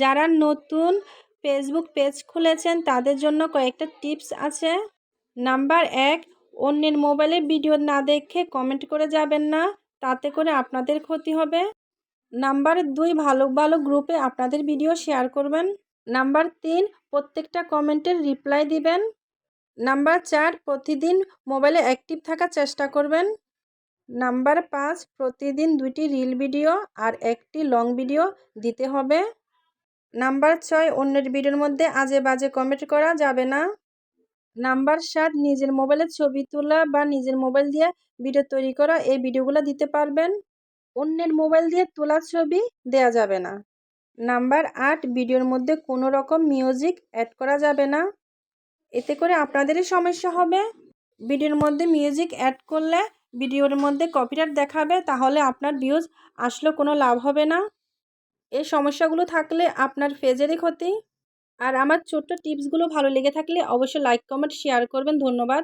যারা নতুন Facebook page খুলেছেন, তাদের জন্য কয়েকটা টিপস আছে। নাম্বার এক, অন্যের মোবাইলে ভিডিও না দেখে কমেন্ট করে যাবেন না, তাতে করে আপনাদের ক্ষতি হবে। নাম্বার দুই, ভালো ভালো গ্রুপে আপনাদের ভিডিও শেয়ার করবেন। নাম্বার তিন, প্রত্যেকটা কমেন্টের রিপ্লাই দিবেন। নাম্বার চার, প্রতিদিন মোবাইলে অ্যাক্টিভ থাকার চেষ্টা করবেন। নাম্বার পাঁচ, প্রতিদিন দুইটি রিল ভিডিও আর একটি লং ভিডিও দিতে হবে। নাম্বার ছয়, অন্যের ভিডিওর মধ্যে আজে বাজে কমেন্ট করা যাবে না। নাম্বার সাত, নিজের মোবাইলে ছবি তোলা বা নিজের মোবাইল দিয়ে ভিডিও তৈরি করা, এই ভিডিওগুলো দিতে পারবেন। অন্যের মোবাইল দিয়ে তোলা ছবি দেয়া যাবে না। নাম্বার আট, ভিডিওর মধ্যে কোনো রকম মিউজিক অ্যাড করা যাবে না। এতে করে আপনাদেরই সমস্যা হবে। ভিডিওর মধ্যে মিউজিক অ্যাড করলে ভিডিওর মধ্যে কপিরাইট দেখাবে, তাহলে আপনার ভিউজ আসলেও কোনো লাভ হবে না। এই সমস্যাগুলো থাকলে আপনার ফেজেরই ক্ষতি। আর আমার ছোট্ট টিপসগুলো ভালো লেগে থাকলে অবশ্যই লাইক কমেন্ট শেয়ার করবেন। ধন্যবাদ।